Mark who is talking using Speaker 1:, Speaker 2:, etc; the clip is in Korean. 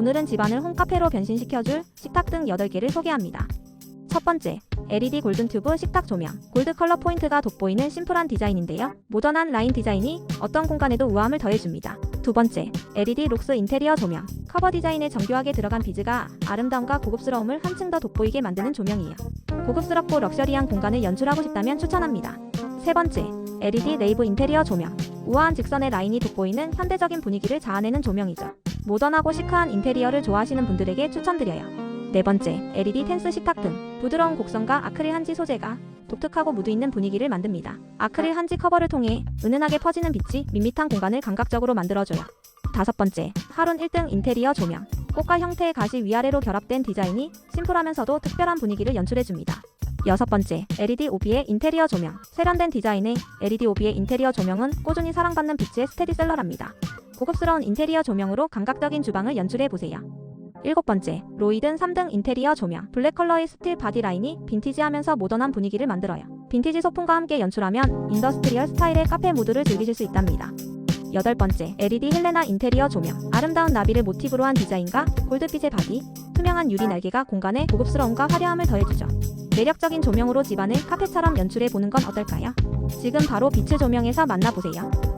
Speaker 1: 오늘은 집안을 홈카페로 변신시켜줄 식탁 등 8개를 소개합니다. 첫 번째, LED 골든 튜브 식탁 조명. 골드 컬러 포인트가 돋보이는 심플한 디자인인데요. 모던한 라인 디자인이 어떤 공간에도 우아함을 더해줍니다. 두 번째, LED 록스 인테리어 조명. 커버 디자인에 정교하게 들어간 비즈가 아름다움과 고급스러움을 한층 더 돋보이게 만드는 조명이에요. 고급스럽고 럭셔리한 공간을 연출하고 싶다면 추천합니다. 세 번째, LED 레이브 인테리어 조명. 우아한 직선의 라인이 돋보이는 현대적인 분위기를 자아내는 조명이죠. 모던하고 시크한 인테리어를 좋아하시는 분들에게 추천드려요. 네 번째, LED 텐스 식탁 등 부드러운 곡선과 아크릴 한지 소재가 독특하고 무드 있는 분위기를 만듭니다. 아크릴 한지 커버를 통해 은은하게 퍼지는 빛이 밋밋한 공간을 감각적으로 만들어줘요. 다섯 번째, 하룬 1등 인테리어 조명. 꽃과 형태의 가시 위아래로 결합된 디자인이 심플하면서도 특별한 분위기를 연출해줍니다. 여섯 번째, LED 오비의 인테리어 조명. 세련된 디자인의 LED 오비의 인테리어 조명은 꾸준히 사랑받는 비치의 스테디셀러랍니다. 고급스러운 인테리어 조명으로 감각적인 주방을 연출해 보세요. 일곱 번째, 로이든 3등 인테리어 조명. 블랙 컬러의 스틸 바디 라인이 빈티지하면서 모던한 분위기를 만들어요. 빈티지 소품과 함께 연출하면 인더스트리얼 스타일의 카페 무드를 즐기실 수 있답니다. 여덟 번째, LED 헬레나 인테리어 조명. 아름다운 나비를 모티브로 한 디자인과 골드빛의 바디, 투명한 유리 날개가 공간에 고급스러움과 화려함을 더해주죠. 매력적인 조명으로 집안을 카페처럼 연출해 보는 건 어떨까요? 지금 바로 빛을 조명해서 만나보세요.